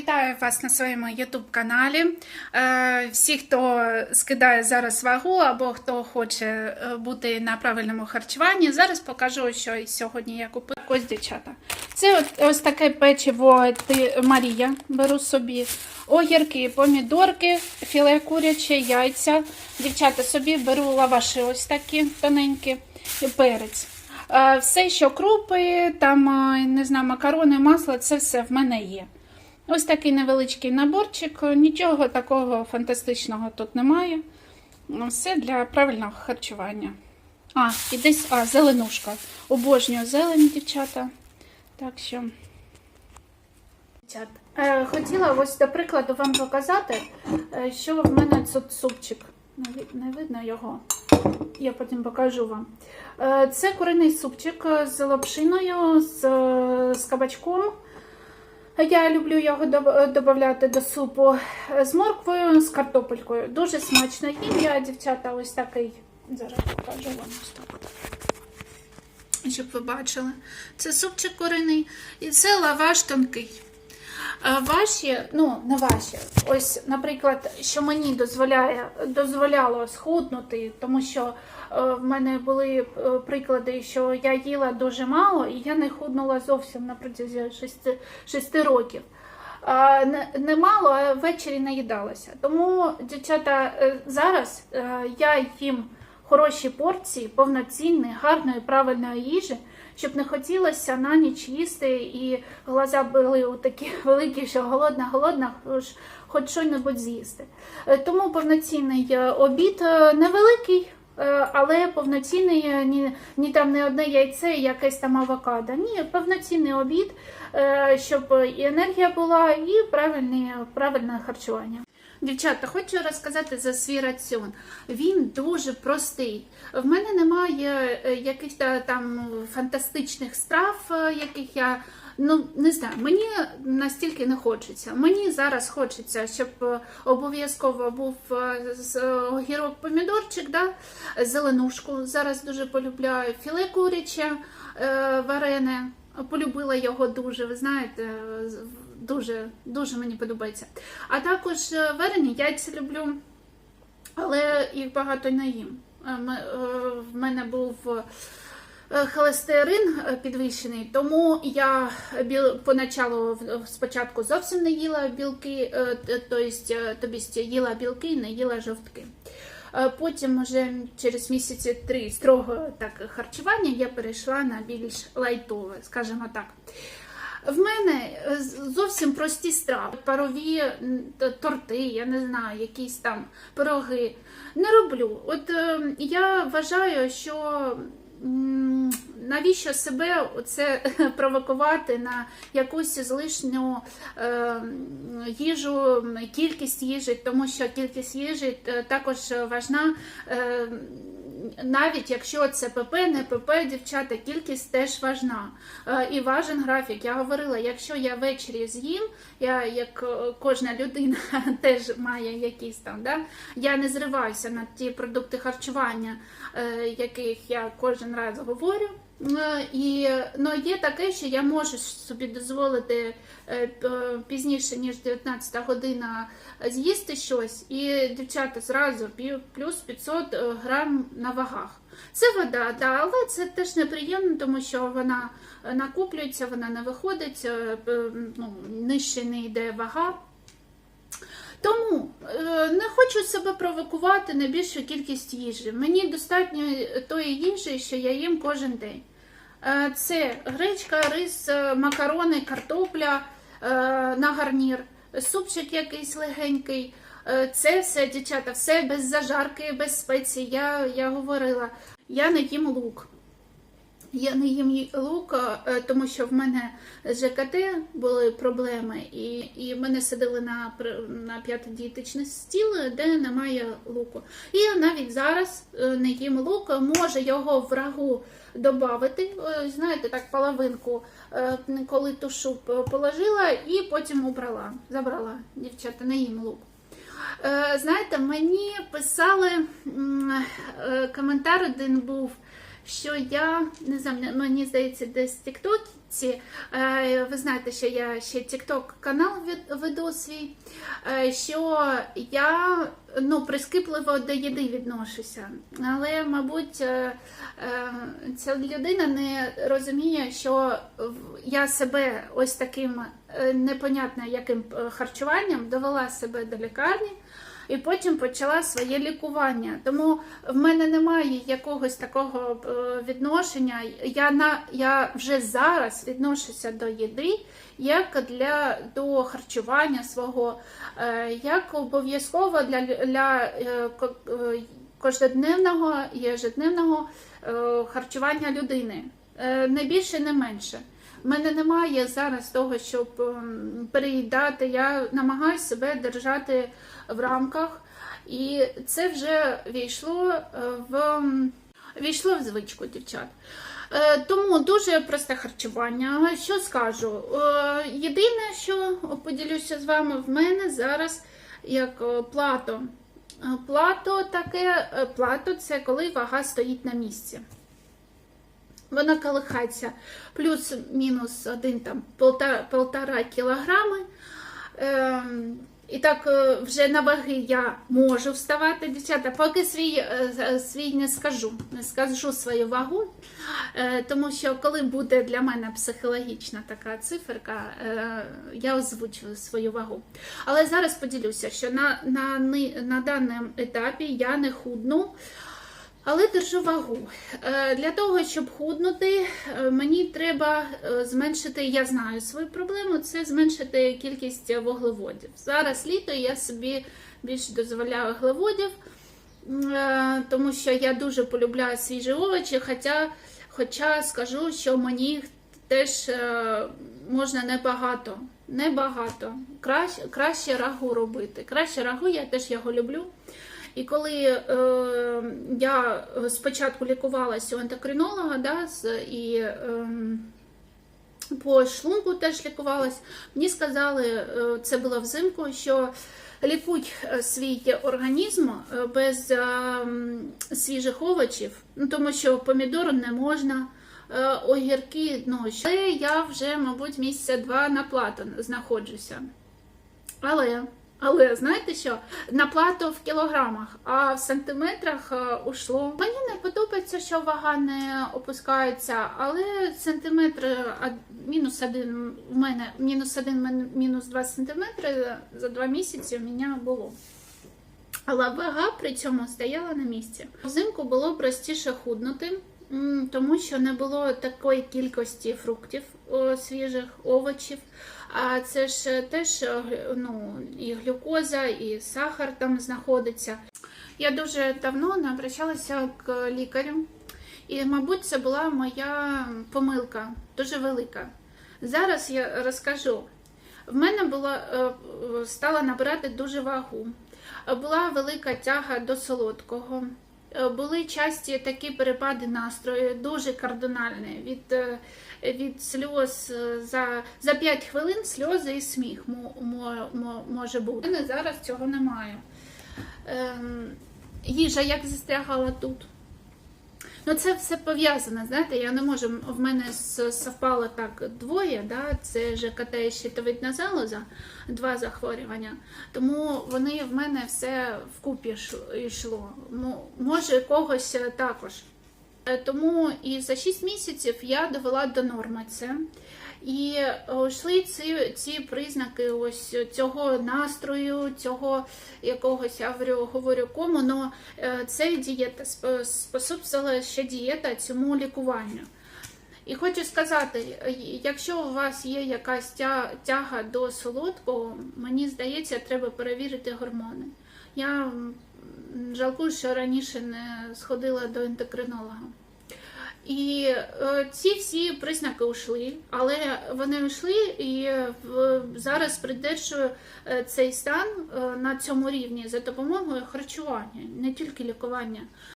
Вітаю вас на своєму YouTube каналі. Е, Всі, хто скидає зараз вагу або хто хоче е, бути на правильному харчуванні, зараз покажу, що сьогодні я купила. Ось дівчата. Це ось таке печиво Марія. Беру собі огірки, помідорки, філе куряче, яйця. Дівчата собі беру лаваші ось такі тоненькі, і перець. Е, Все, що крупи, там, не знаю, макарони, масло, це все в мене є. Ось такий невеличкий наборчик, нічого такого фантастичного тут немає. Ну, Все для правильного харчування. А, і десь, а, зеленушка. Обожнюю зелень, дівчата. Так що. Е, хотіла ось до прикладу вам показати, е, що в мене супчик. Не, видно його. Я потім покажу вам. Е, Це куриний супчик з лапшиною, з, з кабачком. Я люблю його додати до супу з морквою, з картопелькою. Дуже смачно. І я, дівчата, ось такий. Зараз покажу вам ось так. Щоб ви бачили. Це супчик куриний і це лаваш тонкий. Ваші, ну не ваші, ось, наприклад, що мені дозволяє, дозволяло схуднути, тому що е, в мене були е, приклади, що я їла дуже мало і я не худнула зовсім на протязі 6, 6 років. Не, мало, а ввечері наїдалася. Тому, дівчата, е, зараз я їм хороші порції повноцінної, гарної, правильної їжі, щоб не хотілося на ніч їсти і глаза були такі великі, що голодна, голодна, хоч щось з'їсти. Е, Тому повноцінний е, обід е, невеликий. Але повноцінний ні, ні там не одне яйце, якесь там авокадо. Ні, повноцінний обід, щоб і енергія була, і правильне харчування. Дівчата, хочу розказати за свій раціон. Він дуже простий. В мене немає е, якихось там фантастичних страв, е, яких я. Ну, не знаю, мені настільки не хочеться. Мені зараз хочеться, щоб е, обов'язково був огірок помідорчик, да? зеленушку. Зараз дуже полюбляю філе куряче варене. Полюбила його дуже, ви знаєте, дуже, дуже мені подобається. А також е, варені яйця люблю, але їх багато не їм. Е, е, В мене був холестерин підвищений, тому я поначалу спочатку зовсім не їла білки, е, тобто, їла білки, не їла жовтки. Потім, вже через місяці три строго так харчування, я перейшла на більш лайтове, скажімо так. В мене е, зовсім прості страви, парові торти, я не знаю, якісь там пироги. Не роблю. От е, я вважаю, що навіщо себе оце провокувати на якусь злишню е, їжу, кількість їжі, тому що кількість їжі також важна. Навіть якщо це ПП, не ПП, дівчата, кількість теж важна. Е, І важен графік. Я говорила, якщо я ввечері з'їм, я як е, кожна людина теж має якісь там, да? я не зриваюся на ті продукти харчування, е, яких я кожен раз говорю. Е, І ну, є таке, що я можу собі дозволити е, пізніше, ніж 19 година з'їсти щось, і дівчата зразу плюс 500 е, грам на вагах. Це вода, да, але це теж неприємно, тому що вона е, накоплюється, вона не виходить, е, ну, нижче не йде вага. Тому е, не хочу себе провокувати на більшу кількість їжі. Мені достатньо тої їжі, що я їм кожен день. Е, Це гречка, рис, е, макарони, картопля е, на гарнір, супчик якийсь легенький. Це все, дівчата, все без зажарки, без спецій. Я, я говорила, я не їм лук. Я не їм ї- лук, е, тому що в мене з ЖКТ були проблеми, і, і мене садили на, на п'ятидієтичний стіл, де немає луку. І я навіть зараз е, не їм лук, може його в рагу додати, знаєте, так половинку, е, коли тушу положила і потім убрала, забрала, дівчата, не їм лук. Е, Знаєте, мені писали е, коментар один був, що я не знаю, мені здається, десь в Тіктоці. е, Ви знаєте, що я ще Тікток канал веду свій, е, що я ну, прискіпливо до їди відношуся. Але, мабуть, е, ця людина не розуміє, що я себе ось таким непонятно яким харчуванням довела себе до лікарні і потім почала своє лікування. Тому в мене немає якогось такого е, відношення. Я на я вже зараз відношуся до їди як для до харчування свого, е, як обов'язково для, для е, кожнодневного і ежедневного харчування людини. Не більше, не менше. У мене немає зараз того, щоб ем, переїдати. Я намагаюся себе держати в рамках, і це вже війшло е, в війшло в звичку, дівчат. Е, Тому дуже просте харчування. Що скажу? Е, Єдине, що поділюся з вами, в мене зараз як плато. Плато таке, плато це коли вага стоїть на місці. Вона колихається плюс-мінус один там полтора, полтора кілограми. Ем, і так е, вже на ваги я можу вставати, дівчата, поки свій, е, е, свій не скажу, не скажу свою вагу, е, тому що коли буде для мене психологічна така циферка, е, я озвучу свою вагу. Але зараз поділюся, що на, на, на даному етапі я не худну. Але держу вагу. Е, Для того, щоб худнути, е, мені треба е, зменшити, я знаю свою проблему, це зменшити кількість вуглеводів. Зараз літо я собі більше дозволяю вуглеводів, тому що я дуже полюбляю свіжі овочі, хоча, хоча скажу, що мені теж можна небагато. Небагато. Краще, краще рагу робити. Краще рагу, я теж його люблю. І коли е, я спочатку лікувалася у ендокринолога, да, з- і е, по шлунку теж лікувалась, мені сказали, е, це було взимку, що лікуй е, свій організм е, без свіжих овочів, ну, тому що помідору не можна. Огірки, ну. Але я вже, мабуть, місяця два на плату знаходжуся. Але, але знаєте що? На плату в кілограмах, а в сантиметрах е, ушло. Мені не подобається, що вага не опускається, але сантиметр мінус один у мене мінус один мінус два сантиметри за два місяці у мене було. Але вага при цьому стояла на місці. Взимку було простіше худнути, тому що не було такої кількості фруктів свіжих, овочів. А це ж теж е, ну, і глюкоза, і сахар там знаходиться. Я дуже давно не обращалася к лікарю, і, мабуть, це була моя помилка, дуже велика. Зараз я розкажу. В мене була, е, е, стала набирати дуже вагу. Е, Була велика тяга до солодкого. Е, Були часті такі перепади настрою, дуже кардинальні. Від, е, від сльоз е, за, за 5 хвилин сльози і сміх мо, мо, мо- може бути. Мене зараз цього немає. Ем, їжа як застрягала тут. Ну, це все пов'язане, знаєте, я не можу. В мене совпало так двоє, да? це ЖКТ і щитовидна залоза, два захворювання. Тому вони в мене все вкупі йшло. Може, когось е, також. Е, Тому і за 6 місяців я довела до норми це. І йшли ці, ці признаки ось цього настрою, цього якогось, я говорю, кому, но е, це дієта спо- способствувала ще дієта цьому лікуванню. І хочу сказати, якщо у вас є якась тя- тяга до солодкого, мені здається, треба перевірити гормони. Я жалкую, що раніше не сходила до ендокринолога. І е, ці всі признаки ушли, але вони йшли і е, в, зараз придержую е, цей стан е, на цьому рівні за допомогою харчування, не тільки лікування.